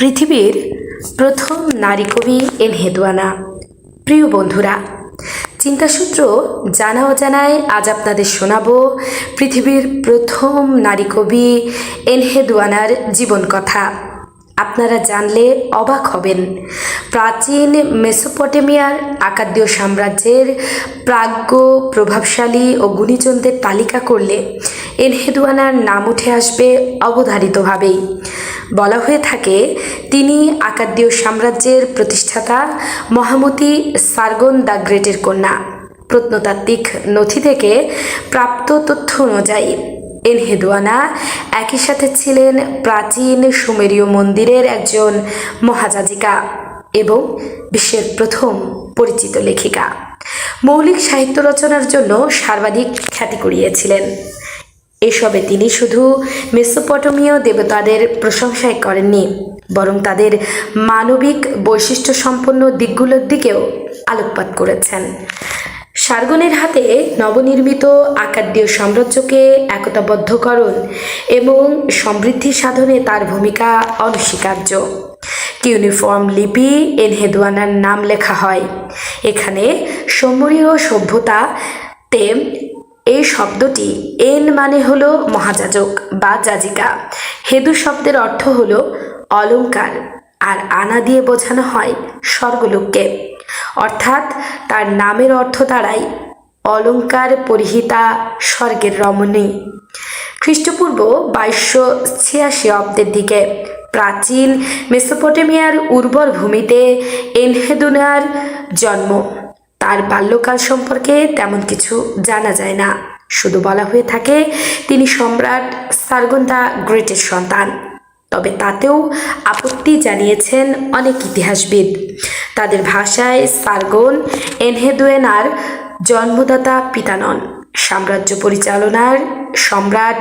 পৃথিবীর প্রথম নারী কবি এনহেদুয়ানা প্রিয় বন্ধুরা, চিন্তাসূত্র জানা অজানায় আজ আপনাদের শোনাবো পৃথিবীর প্রথম নারী কবি এনহেদুয়ানার জীবন কথা। আপনারা জানলে অবাক হবেন। প্রাচীন মেসোপটেমিয়ার আকাদ্য সাম্রাজ্যের প্রাজ্ঞ, প্রভাবশালী ও গুণীজনদের তালিকা করলে এনহেদুয়ানার নাম উঠে আসবে অবধারিতভাবেই। বলা হয়ে থাকে, তিনি আকাদ্য সাম্রাজ্যের প্রতিষ্ঠাতা মহামতি সার্গন দ্য গ্রেটের কন্যা। প্রত্নতাত্ত্বিক নথি থেকে প্রাপ্ত তথ্য অনুযায়ী, এনহেদুয়ানা একই সাথে ছিলেন প্রাচীন সুমেরীয় মন্দিরের একজন মহাজাজিকা এবং বিশ্বের প্রথম পরিচিত লেখিকা। মৌলিক সাহিত্য রচনার জন্য সর্বাধিক খ্যাতি কুড়িয়েছিলেন। এসবে তিনি শুধু মেসোপটমীয় দেবতাদের প্রশংসাই করেননি, বরং তাদের মানবিক বৈশিষ্ট্য সম্পন্ন দিকগুলোর দিকেও আলোকপাত করেছেন। সার্গনের হাতে নবনির্মিত আকাদ্য সাম্রাজ্যকে একতাবদ্ধকরণ এবং সমৃদ্ধি সাধনে তার ভূমিকা অনস্বীকার্য। ইউনিফর্ম লিপি এনহেদুয়ানার নাম লেখা হয়। এখানে সমরীয় সভ্যতাতে এই শব্দটি এন মানে হলো মহাযাজক বা যাজিকা। হেদু শব্দের অর্থ হলো অলঙ্কার, আর আনা দিয়ে বোঝানো হয় স্বর্গলোককে। অর্থাৎ তার নামের অর্থ দাঁড়ায় অলঙ্কার পরিহিতা স্বর্গের রমণী। খ্রিস্টপূর্ব বাইশশো ছিয়াশি অব্দের দিকে প্রাচীন মেসোপটেমিয়ার উর্বর ভূমিতে এনহেদুনার জন্ম। তার বাল্যকাল সম্পর্কে তেমন কিছু জানা যায় না। শুধু বলা হয়ে থাকে, তিনি সম্রাট সার্গন্দা গ্রেটের সন্তান। তবে তাতেও আপত্তি জানিয়েছেন অনেক ইতিহাসবিদ। তাদের ভাষায় সার্গন এনহেদুয়েনার জন্মদাতা পিতা নন। সাম্রাজ্য পরিচালনার সম্রাট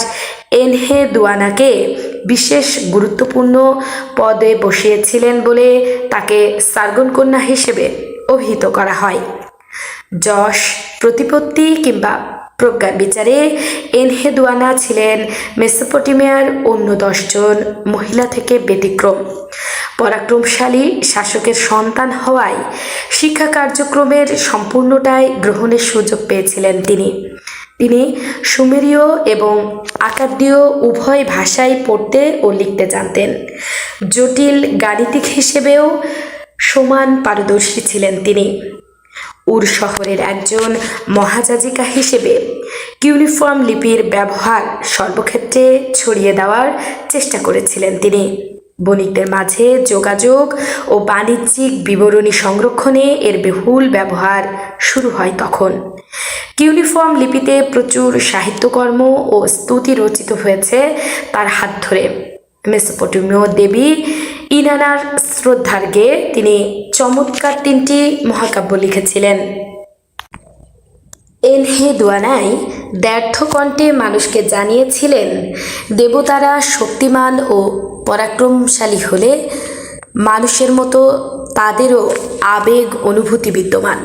এনহেদুয়ানাকে বিশেষ গুরুত্বপূর্ণ পদে বসিয়েছিলেন বলে তাকে সার্গন কন্যা হিসেবে অভিহিত করা হয়। যশ, প্রতিপত্তি কিংবা প্রজ্ঞার বিচারে এনহেদুয়ানা ছিলেন মেসোপটেমিয়ার অন্য দশজন মহিলা থেকে ব্যতিক্রম। পরাক্রমশালী শাসকের সন্তান হওয়ায় শিক্ষা কার্যক্রমের সম্পূর্ণটাই গ্রহণের সুযোগ পেয়েছিলেন তিনি। তিনি সুমেরীয় এবং আকাদ্যীয় উভয় ভাষায় পড়তে ও লিখতে জানতেন। জটিল গাণিতিক হিসেবেও সমান পারদর্শী ছিলেন তিনি। উর শহরের একজন মহাজাজিকা হিসেবে ইউনিফর্ম লিপির ব্যবহার সর্বক্ষেত্রে ছড়িয়ে দেওয়ার চেষ্টা করেছিলেন তিনি। বণিকদের মাঝে যোগাযোগ ও বাণিজ্যিক বিবরণী সংরক্ষণে এর বহুল ব্যবহার শুরু হয় তখন। ইউনিফর্ম লিপিতে প্রচুর সাহিত্যকর্ম ও স্তুতি রচিত হয়েছে তার হাত ধরে। মেসোপটেমীয় দেবী ইনানার শ্রদ্ধার্ঘে তিনি চমৎকার তিনটি মহাকাব্য লিখেছিলেন। এনহে দুয়ানাই ব্যর্থ কণ্ঠে মানুষকে জানিয়েছিলেন, দেবতারা শক্তিমান ও পরাক্রমশালী হলে মানুষের মতো তাদেরও আবেগ অনুভূতি বিদ্যমান।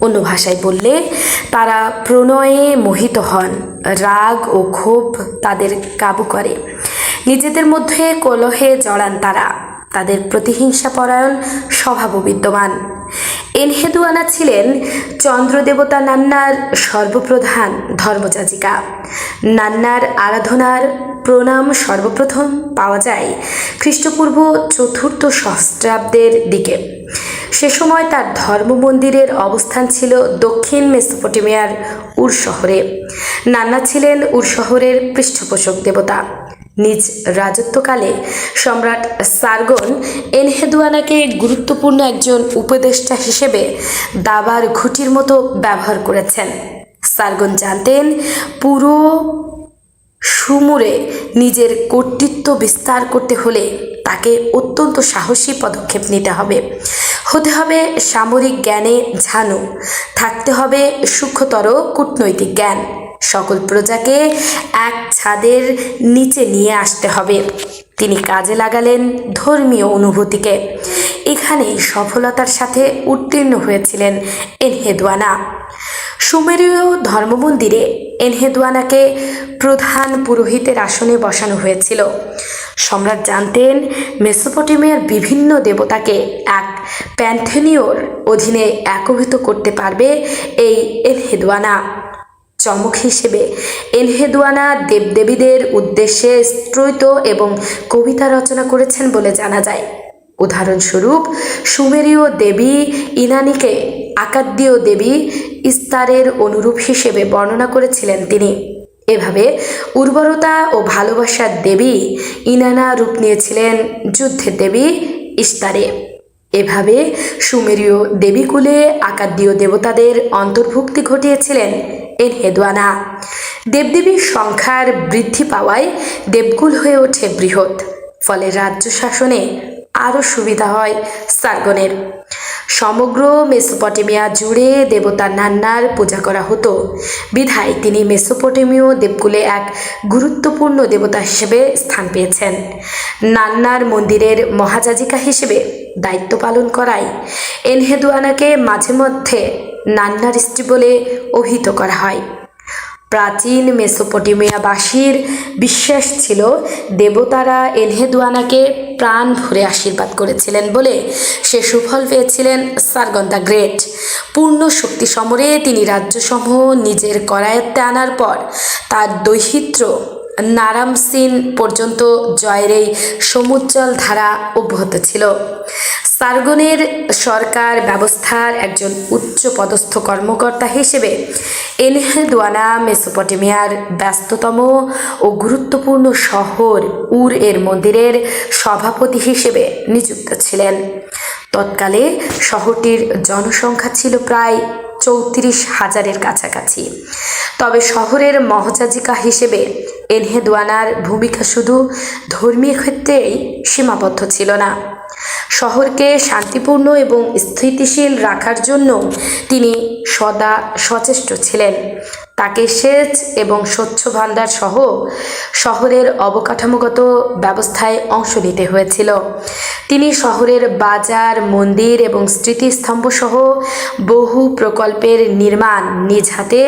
অন্য ভাষায় বললে, তারা প্রণয়ে মোহিত হন, রাগ ও ক্ষোভ তাদের কাবু করে। নিজেদের মধ্যে কলহে জড়ান তারা। তাদের প্রতিহিংসা পরায়ণ, স্বভাবও বিদ্যমান। এনহেদুয়ানা ছিলেন চন্দ্রদেবতা নান্নার সর্বপ্রধান ধর্মযাজিকা নান্নার আরাধনার প্রণাম সর্বপ্রথম পাওয়া যায় খ্রিস্টপূর্ব চতুর্থ সহস্রাব্দের দিকে। সে সময় তার ধর্ম মন্দিরের অবস্থান ছিল দক্ষিণ মেসোপটেমিয়ার উর শহরে। নান্না ছিলেন উর শহরের পৃষ্ঠপোষক দেবতা। নিজ রাজত্বকালে সম্রাট সার্গন এনহেদুয়ানাকে গুরুত্বপূর্ণ একজন উপদেষ্টা হিসেবে দাবার ঘুটির মতো ব্যবহার করেছেন। সার্গন জানতেন, পুরো সুমুরে নিজের কর্তৃত্ব বিস্তার করতে হলে তাকে অত্যন্ত সাহসী পদক্ষেপ নিতে হবে। হতে হবে সামরিক জ্ঞানে ঝানু, থাকতে হবে সূক্ষ্মতর কূটনৈতিক জ্ঞান। সকল প্রজাকে এক ছাদের নিচে নিয়ে আসতে হবে। তিনি কাজে লাগালেন ধর্মীয় অনুভূতিকে। এখানেই সফলতার সাথে উত্তীর্ণ হয়েছিলেন এনহেদওয়ানা সুমেরীয় ধর্মমন্দিরে এনহেদওয়ানাকে প্রধান পুরোহিতের আসনে বসানো হয়েছিল। সম্রাট জানতেন মেসোপটেমিয়ার বিভিন্ন দেবতাকে এক প্যান্থেনিওর অধীনে একীভূত করতে পারবে এই এনহেদওয়ানা চমক হিসেবে। এনহেদওয়ানা দেবদেবীদের উদ্দেশ্যে স্ত্রৈত এবং কবিতা রচনা করেছেন বলে জানা যায়। উদাহরণস্বরূপ, সুমেরীয় দেবী ইনানিকে আকাদ্দীয় দেবী ইস্তারের অনুরূপ হিসেবে বর্ণনা করেছিলেন তিনি। এভাবে উর্বরতা ও ভালোবাসার দেবী ইনানা রূপ নিয়েছিলেন যুদ্ধের দেবী ইস্তারে। এভাবে সুমেরীয় দেবীকুলে আকাদ্দীয় দেবতাদের অন্তর্ভুক্তি ঘটিয়েছিলেন এনহেদওয়ানা দেবদেবীর সংখ্যার বৃদ্ধি পাওয়ায় দেবকুল হয়ে ওঠে বৃহৎ, ফলে রাজ্য শাসনে আরও সুবিধা হয় সার্গনের। সমগ্র মেসোপটেমিয়া জুড়ে দেবতা নান্নার পূজা করা হতো। বিধায় তিনি মেসোপটেমীয় দেবকুলে এক গুরুত্বপূর্ণ দেবতা হিসেবে স্থান পেয়েছেন। নান্নার মন্দিরের মহাজাজিকা হিসেবে দায়িত্ব পালন করায় এনহেদুয়ানাকে মাঝে মধ্যে নান্নার স্ত্রী বলে অভিহিত করা হয়। প্রাচীন মেসোপটেমিয়াবাসীর বিশ্বাস ছিল দেবতারা এলহেদুয়ানাকে প্রাণ ভরে আশীর্বাদ করেছিলেন বলে সে সুফল পেয়েছিলেন সার্গন দ্য গ্রেট। পূর্ণ শক্তি সমরে তিনি রাজ্যসমূহ নিজের করায়ত্তে আনার পর তার দৈহিত্র নারামসিন পর্যন্ত জয়ের এই সমুজ্জ্বল ধারা অব্যাহত ছিল। সার্গনের সরকার ব্যবস্থার একজন উচ্চ পদস্থ কর্মকর্তা হিসেবে এনহেদওয়ানা মেসোপটেমিয়ার ব্যস্ততম ও গুরুত্বপূর্ণ শহর উর এর মন্দিরের সভাপতি হিসেবে নিযুক্ত ছিলেন। তৎকালে শহরটির জনসংখ্যা ছিল প্রায় চৌত্রিশ হাজারের কাছাকাছি। তবে শহরের মহজাজিকা হিসেবে এনহেদওয়ানার ভূমিকা শুধু ধর্মীয় ক্ষেত্রেই সীমাবদ্ধ ছিল না। শহরকে শান্তিপূর্ণ এবং স্থিতিশীল রাখার জন্য তিনি সদা সচেষ্ট ছিলেন। তাকে সেচ এবং স্বচ্ছ ভাণ্ডার সহ শহরের অবকাঠামোগত ব্যবস্থায় অংশ নিতে হয়েছিল। তিনি শহরের বাজার, মন্দির এবং স্মৃতিস্তম্ভ সহ বহু প্রকল্পের নির্মাণ নিজ হাতে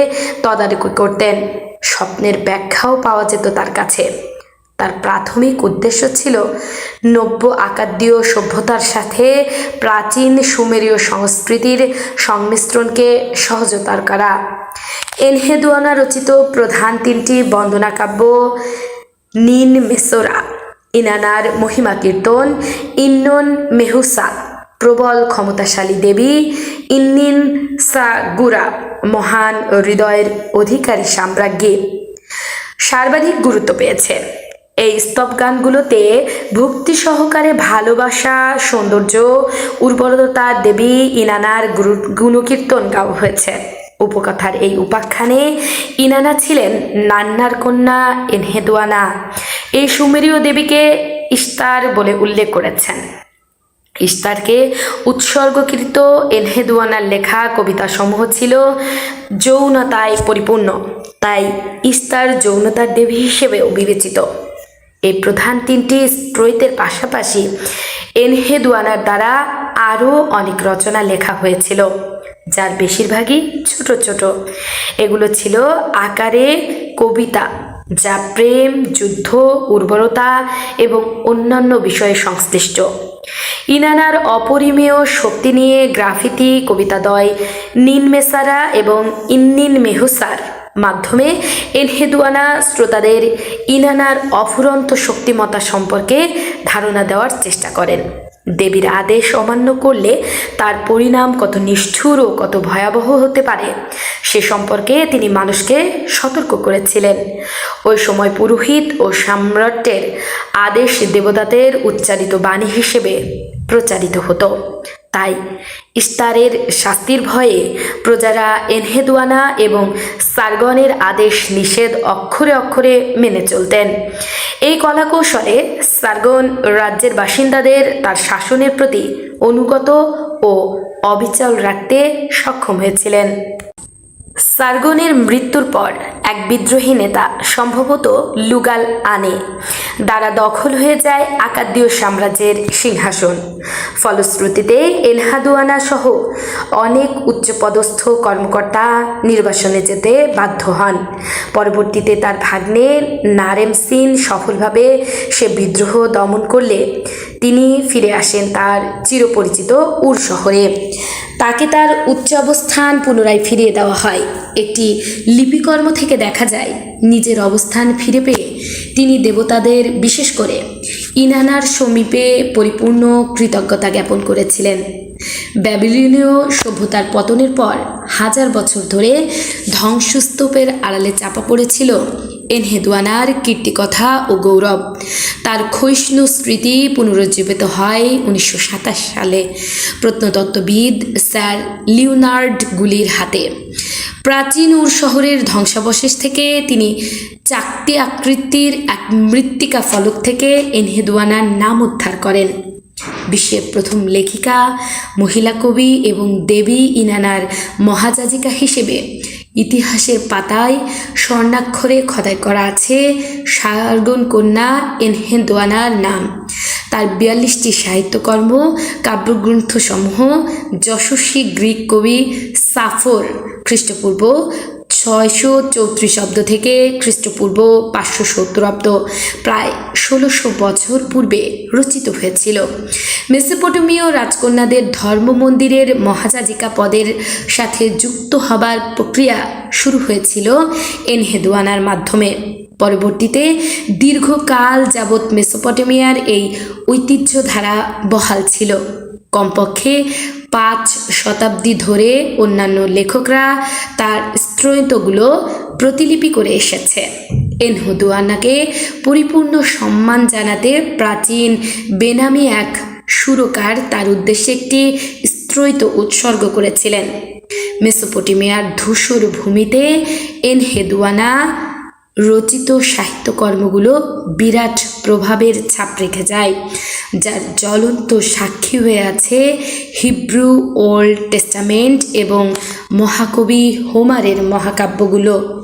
তদারকি করতেন। স্বপ্নের ব্যাখ্যাও পাওয়া যেত তার কাছে। তার প্রাথমিক উদ্দেশ্য ছিল নব্য আকাদ্যীয় সভ্যতার সাথে প্রাচীন সুমেরীয় সংস্কৃতির সংমিশ্রণকে সহজতর করা। এনহেদুয়ানা রচিত প্রধান তিনটি বন্দনা কাব্য, নিন মেসোরা, ইনানার মহিমা কীর্তন, ইন্নন মেহুসা, প্রবল ক্ষমতাশালী দেবী, ইন্নিন সাগুরা, মহান হৃদয়ের অধিকারী সাম্রাজ্ঞী। সর্বাধিক গুরুত্ব পেয়েছে। এই স্তব গানগুলোতে ভক্তি সহকারে ভালোবাসা, সৌন্দর্য, উর্বরতা দেবী, ইনানার গুরু গুণকীর্তন গাওয়া হয়েছে। উপকথার এই উপাখ্যানে ইনানা ছিলেন নান্নার কন্যা এনহেদুয়ানা। এই সুমেরীয় দেবীকে ইস্তার বলে উল্লেখ করেছেন। ইস্তারকে উৎসর্গকৃত এনহেদুয়ানার লেখা কবিতাসমূহ ছিল যৌনতায় পরিপূর্ণ। তাই ইস্তার যৌনতার দেবী হিসেবেও বিবেচিত। এই প্রধান তিনটি স্ত্রৈতের পাশাপাশি এনহেদুয়ানার দ্বারা আরও অনেক রচনা লেখা হয়েছিল। যার বেশিরভাগই ছোট ছোট। এগুলো ছিল আকারে কবিতা, যা প্রেম, যুদ্ধ, উর্বরতা এবং অন্যান্য বিষয়ে সংশ্লিষ্ট। ইনানার অপরিমেয় শক্তি নিয়ে গ্রাফিতি, কবিতাদয় নিন মেসারা এবং ইন্নিন মেহুসার মাধ্যমে এনহেদুয়ানা শ্রোতাদের ইনানার অফুরন্ত শক্তিমতা সম্পর্কে ধারণা দেওয়ার চেষ্টা করেন। দেবীর আদেশ অমান্য করলে তার পরিণাম কত নিষ্ঠুর ও কত ভয়াবহ হতে পারে। সে সম্পর্কে তিনি মানুষকে সতর্ক করেছিলেন। ওই সময় পুরোহিত ও সম্রাটের আদেশ দেবতাদের উচ্চারিত বাণী হিসেবে প্রচারিত হতো। তাই ইস্তারের শাস্তির ভয়ে প্রজারা এনহেদুয়ানা এবং সারগনের আদেশ নিষেধ অক্ষরে অক্ষরে মেনে চলতেন। এই কলাকৌশলে সারগন রাজ্যের বাসিন্দাদের তার শাসনের প্রতি অনুগত ও অবিচল রাখতে সক্ষম হয়েছিলেন। সার্গনের মৃত্যুর পর এক বিদ্রোহী নেতা সম্ভবত লুগাল আনে, দ্বারা দখল হয়ে যায় আকাদ্মীয় সাম্রাজ্যের সিংহাসন। ফলশ্রুতিতে এনহাদুয়ানা সহ অনেক উচ্চপদস্থ কর্মকর্তা নির্বাসনে যেতে বাধ্য হন। পরবর্তীতে তার ভাগ্নে নারেম সিন সফলভাবে সে বিদ্রোহ দমন করলে তিনি ফিরে আসেন তার চিরপরিচিত উর শহরে। তাকে তার উচ্চ অবস্থান পুনরায় ফিরিয়ে দেওয়া হয়। একটি লিপিকর্ম থেকে দেখা যায়, নিজের অবস্থান ফিরে পেয়ে তিনি দেবতাদের, বিশেষ করে ইনানার সমীপে পরিপূর্ণ কৃতজ্ঞতা জ্ঞাপন করেছিলেন। ব্যাবিলনীয় সভ্যতার পতনের পর হাজার বছর ধরে ধ্বংসস্তূপের আড়ালে চাপা পড়েছিল এনহেদুয়ানার কীর্তিকথা ও গৌরব। তার ক্ষয়িষ্ণু স্মৃতি পুনরুজ্জীবিত হয় উনিশশো সাতাশ সালে। প্রত্নতত্ত্ববিদ স্যার লিওনার্ড গুলির হাতে। প্রাচীন উর শহরের ধ্বংসাবশেষ থেকে তিনি চাকতি আকৃতির এক মৃত্তিকা ফলক থেকে এনহেদুয়ানার নাম উদ্ধার করেন। বিশ্বের প্রথম লেখিকা, মহিলা কবি এবং দেবী ইনানার মহাজাজিকা হিসেবে ইতিহাসের পাতায় স্বর্ণাক্ষরে খোদাই করা আছে সার্গন কন্যা এনহেদোয়ানার নাম। তার বিয়াল্লিশটি সাহিত্যকর্ম, কাব্যগ্রন্থসমূহ, যশস্বী গ্রিক কবি সাফর খ্রিস্টপূর্ব ছয়শো চৌত্রিশ অব্দ থেকে খ্রিস্টপূর্ব পাঁচশো সত্তর অব্দ প্রায় ষোলোশো বছর পূর্বে রচিত হয়েছিল। মেসোপটেমীয় রাজকন্যাদের ধর্ম মন্দিরের মহাজাজিকা পদের সাথে যুক্ত হবার প্রক্রিয়া শুরু হয়েছিল এনহেদুয়ানার মাধ্যমে। পরবর্তীতে দীর্ঘকাল যাবৎ মেসোপটেমিয়ার এই ঐতিহ্যধারা বহাল ছিল। কমপক্ষে পাঁচ শতাব্দী ধরে অন্যান্য লেখকরা তার স্ত্রৈতগুলো প্রতিলিপি করে এসেছে। এনহুদুয়ানাকে পরিপূর্ণ সম্মান জানাতে প্রাচীন বেনামি এক সুরকার তার উদ্দেশ্যে একটি স্ত্রৈত উৎসর্গ করেছিলেন। মেসোপটেমিয়ার ধূসর ভূমিতে এনহেদুয়ানা রচিত সাহিত্যকর্মগুলো বিরাট প্রভাবের ছাপ রেখে যায়, যার জ্বলন্ত সাক্ষী হয়ে আছে হিব্রু ওল্ড টেস্টামেন্ট এবং মহাকবি হোমারের মহাকাব্যগুলো।